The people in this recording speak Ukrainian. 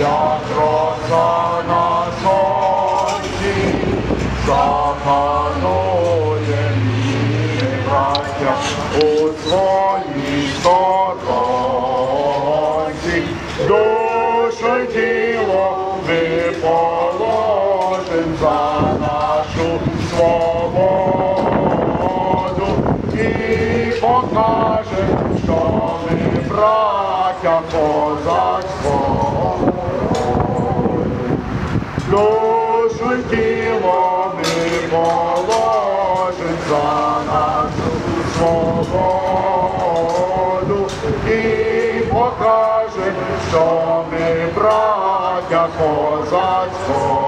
як роса на сонці, запанує у своїй сторонці, ми положим за нашу свободу і покажем, що ми браття козацького. Душу тіло ми положим за нашу свободу і покажем, що ми браття козацько.